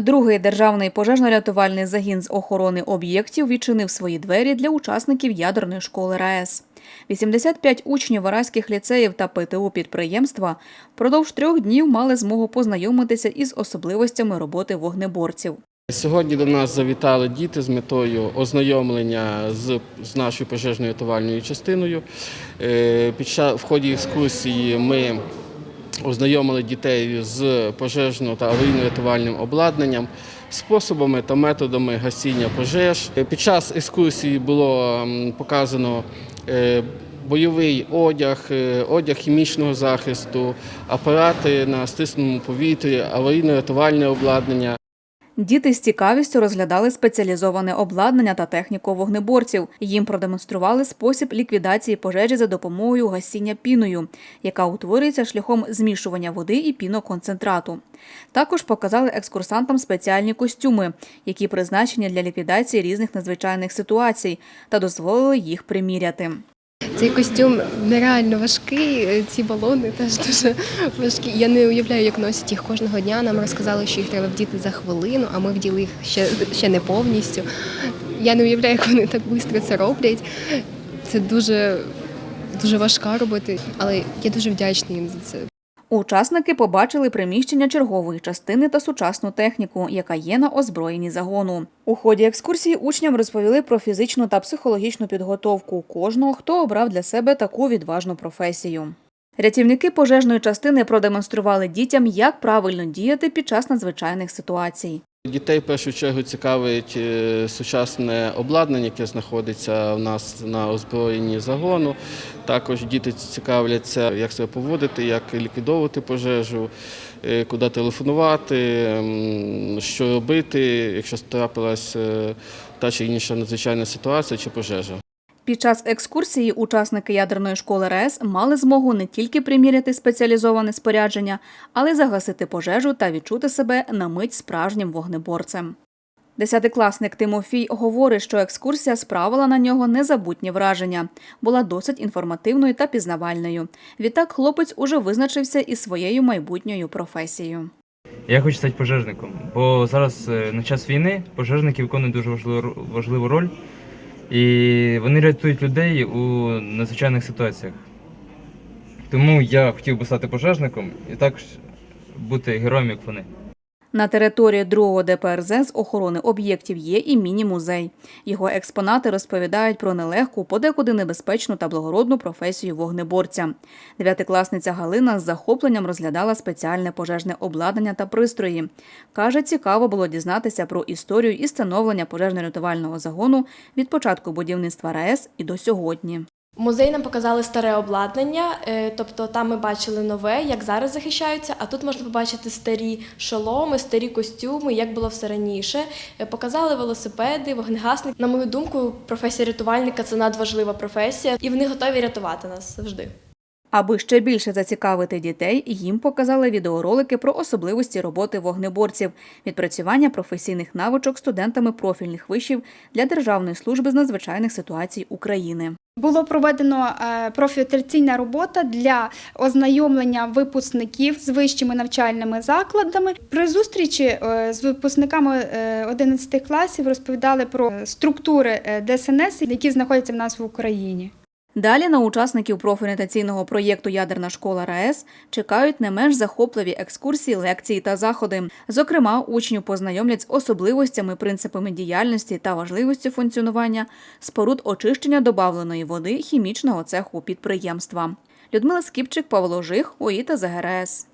Другий державний пожежно-рятувальний загін з охорони об'єктів відчинив свої двері для учасників ядерної школи РаЕС. 85 учнів вараських ліцеїв та ПТУ підприємства впродовж трьох днів мали змогу познайомитися із особливостями роботи вогнеборців. Сьогодні до нас завітали діти з метою ознайомлення з, з нашою пожежною рятувальною частиною. Е, Під в ході екскурсії ми ознайомили дітей з пожежно та аварійно-рятувальним обладнанням, способами та методами гасіння пожеж. Під час екскурсії було показано е, бойовий одяг, е, одяг хімічного захисту, апарати на стисненому повітрі, аварійно-рятувальне обладнання. Діти з цікавістю розглядали спеціалізоване обладнання та техніку вогнеборців. Їм продемонстрували спосіб ліквідації пожежі за допомогою гасіння піною, яка утворюється шляхом змішування води і піноконцентрату. Також показали екскурсантам спеціальні костюми, які призначені для ліквідації різних надзвичайних ситуацій, та дозволили їх приміряти. Цей костюм нереально важкий, е, ці балони теж дуже важкі. Я не уявляю, як носять їх кожного дня. Нам розказали, що їх треба вдіти за хвилину, а ми вділи їх ще, ще не повністю. Я не уявляю, як вони так швидко це роблять. Це дуже, дуже важка робота, але я дуже вдячна їм за це. Учасники побачили приміщення чергової частини та сучасну техніку, яка є на озброєнні загону. У ході екскурсії учням розповіли про фізичну та психологічну підготовку кожного, хто обрав для себе таку відважну професію. Рятівники пожежної частини продемонстрували дітям, як правильно діяти під час надзвичайних ситуацій. Дітей в першу чергу цікавить е, сучасне обладнання, яке знаходиться в нас на озброєнні загону. Також діти цікавляться, як себе поводити, як ліквідовувати пожежу, е, куди телефонувати, що робити, якщо трапилась е, та чи інша надзвичайна ситуація чи пожежа. Під час екскурсії учасники ядерної школи РЕС мали змогу не тільки приміряти спеціалізоване спорядження, але й загасити пожежу та відчути себе на мить справжнім вогнеборцем. Десятикласник Тимофій говорить, що екскурсія справила на нього незабутні враження, була досить інформативною та пізнавальною. Відтак хлопець уже визначився із своєю майбутньою професією. Я хочу стати пожежником, бо зараз е, на час війни пожежники виконують дуже важливу, важливу роль, і вони рятують людей у надзвичайних ситуаціях. Тому я хотів би стати пожежником і також бути героєм, як вони. На території другого ДПРЗ з охорони об'єктів є і міні-музей. Його експонати розповідають про нелегку, подекуди небезпечну та благородну професію вогнеборця. Дев'ятикласниця Галина з захопленням розглядала спеціальне пожежне обладнання та пристрої. Каже, цікаво було дізнатися про історію і становлення пожежно-рятувального загону від початку будівництва РаЕС і до сьогодні. Музей нам показали старе обладнання, е, тобто там ми бачили нове, як зараз захищаються, а тут можна побачити старі шоломи, старі костюми, як було все раніше. Е, Показали велосипеди, вогнегасник. На мою думку, професія рятувальника це надважлива професія, і вони готові рятувати нас завжди. Аби ще більше зацікавити дітей, їм показали відеоролики про особливості роботи вогнеборців, відпрацювання професійних навичок студентами профільних вишів для Державної служби з надзвичайних ситуацій України. Було проведено е, робота для ознайомлення випускників з вищими навчальними закладами. При зустрічі е, з випускниками е, 11 класів розповідали про е, структури е, ДСНС, які знаходяться в нас в Україні. Далі на учасників профорієнтаційного проєкту Ядерна школа РаЕС чекають не менш захопливі екскурсії, лекції та заходи. Зокрема, учнів познайомлять з особливостями, принципами діяльності та важливістю функціонування споруд очищення добавленої води хімічного цеху підприємства. Людмила Скіпчик, Павло Жих, ОІТА ЗГРС.